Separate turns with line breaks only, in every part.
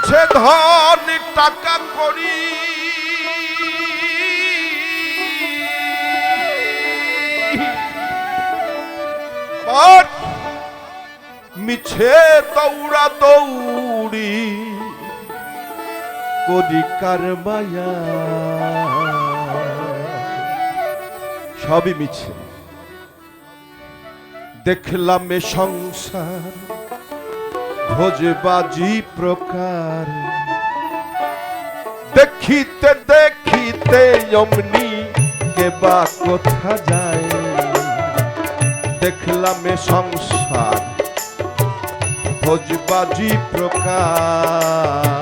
মিছে ধন টাকা করি মিছে দৌড়া দৌড়ি। করি কারবায়া সবই মিছে। দেখলাম সংসার ভোজবাজি প্রকার। দেখিতে দেখিতে অমনি কে বা কোথা যায়। দেখলাম সংসার ভোজবাজি প্রকার।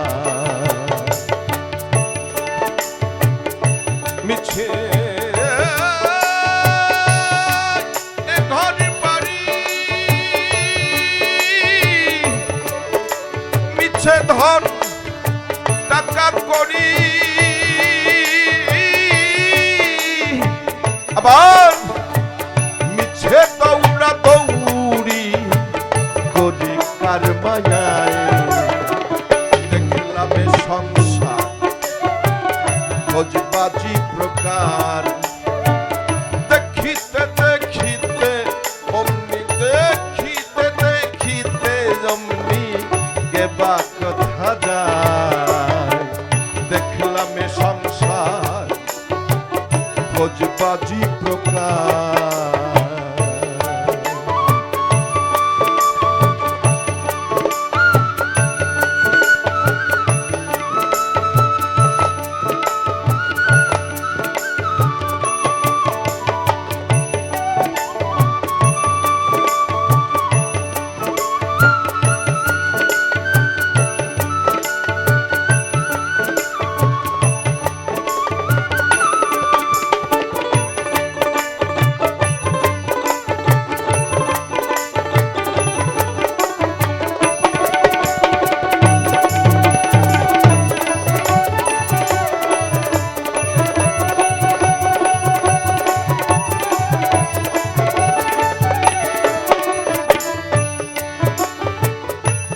মিছে ধন টাকা করি আবার মিছে দৌড়া দৌড়ি করি কার সংসার প্রকার। দেখিতে খোঁজবাজি প্রকার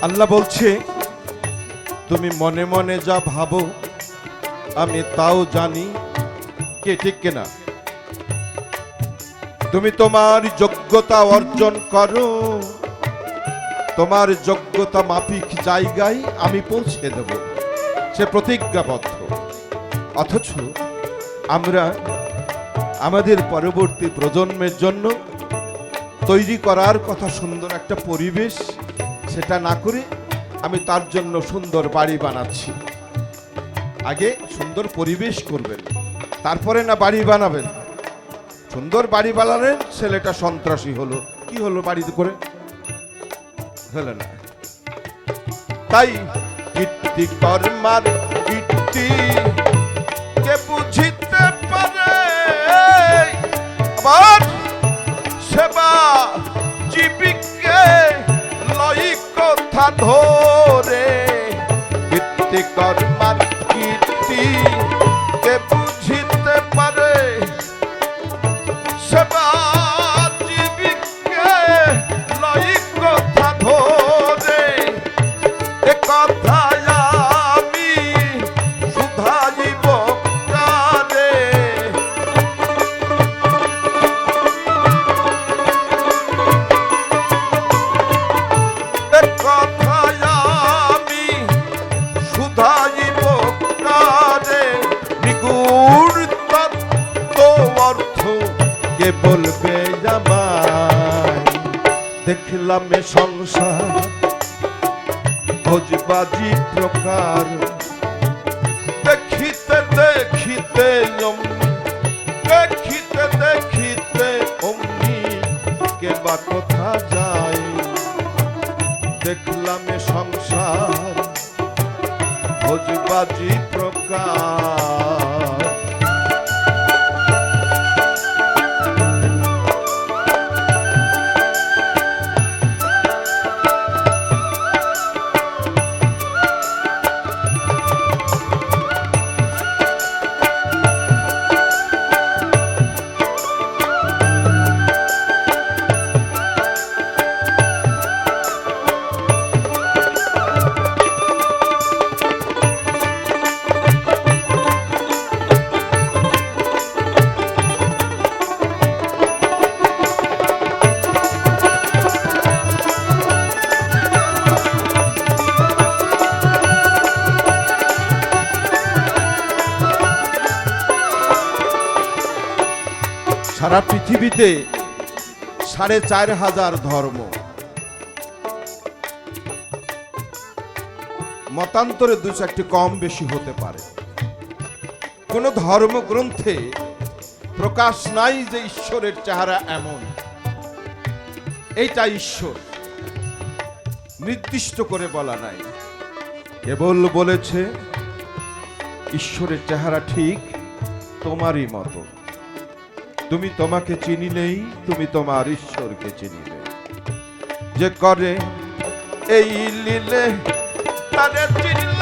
আল্লাহ বলছে, তুমি মনে মনে যা ভাবো, আমি তাও জানি কে ঠিক কিনা। তুমি তোমার যোগ্যতা অর্জন করো, তোমার যোগ্যতা মাফিক জায়গায় আমি পৌঁছে দেব। সে প্রতিজ্ঞাবদ্ধ। অথচ আমরা আমাদের পরবর্তী প্রজন্মের জন্য তৈরি করার কথা সুন্দর একটা পরিবেশ সেটা না করে, আমি তার জন্য সুন্দর বাড়ি বানাচ্ছি। আগে সুন্দর পরিবেশ করবেন, তারপরে না বাড়ি বানাবেন। সুন্দর বাড়ি বানালেন ছেলেটা সন্ত্রাসী হলো। কি হলো বাড়িতে করে? হলো না। তাই কীর্তি কর্মার কীর্তি এ সংসার, ভোজবাজি প্রকার। দেখিতে দেখিতে দেখিতে দেখিতে অমনি কে বা কোথা যায়। দেখলাম সংসার, ভোজবাজি প্রকার। সারা পৃথিবীতে সাড়ে চার হাজার ধর্ম। মতান্তরে দু চারটি কম বেশি হতে পারে। কোন ধর্মগ্রন্থে প্রকাশ নাই যে ঈশ্বরের চেহারা এমন। এইটা ঈশ্বর। নির্দিষ্ট করে বলা নাই। কেবল বলেছে, ঈশ্বরের চেহারা ঠিক তোমারই মতো। তুমি তোমাকে চিনি নেই তুমি তোমার ঈশ্বরকে নেই। যে করে এই লীলে তাদের চিনলাম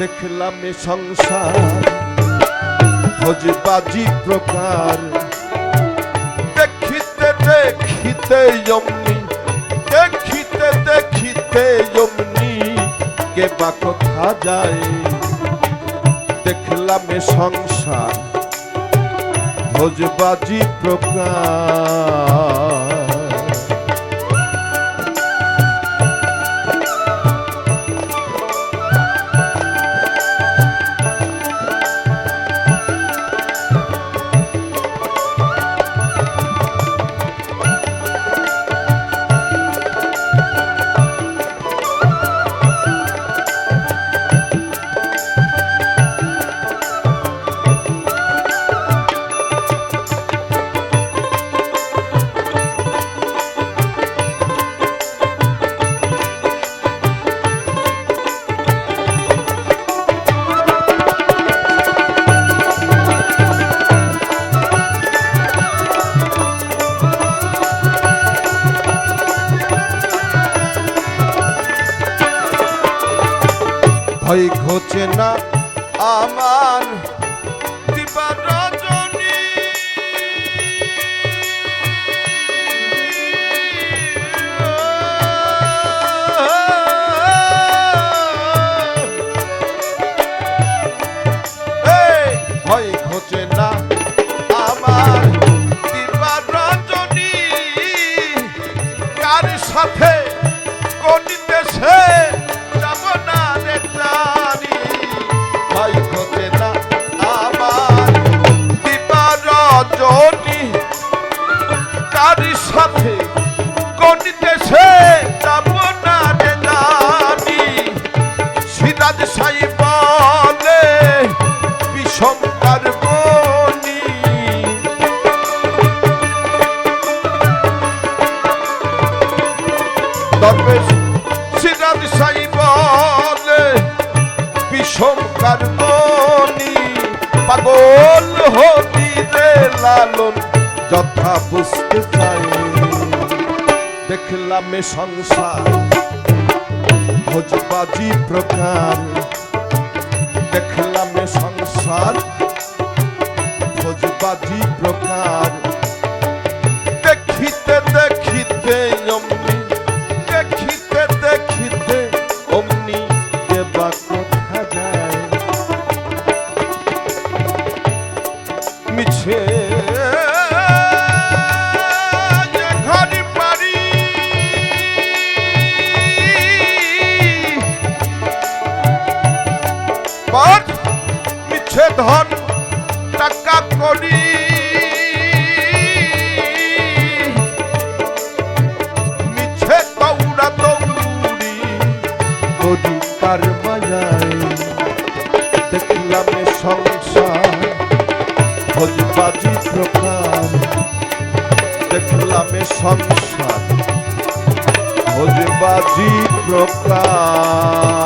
দেখলাম সংসার। ভোজবাজি প্রকার। দেখিতে দেখিতে অমনি, দেখিতে দেখিতে অমনি কে বা কোথা যায়? দেখলাম সংসার, ভোজবাজি প্রকার। সাথে কোন দেশে যাব না রে জানি ভাই হতে না আমার দিবা রজনী। কার সাথে কোন দেশে যাব না রে জানি সিরাজ সাই পাগল হতিরে লালন যথা বুঝতে চাই। দেখলাম সংসার ভোজবাজি প্রকার। দেখলাম সংসার ভোজবাজি প্রকার মিছে ধন টাকা করি মিছে দৌড়া দৌড়ি করি কার মায়ায় দেখলাম সংসার, ভোজবাজি প্রকার। দেখলাম সংসার, ভোজবাজি প্রকার।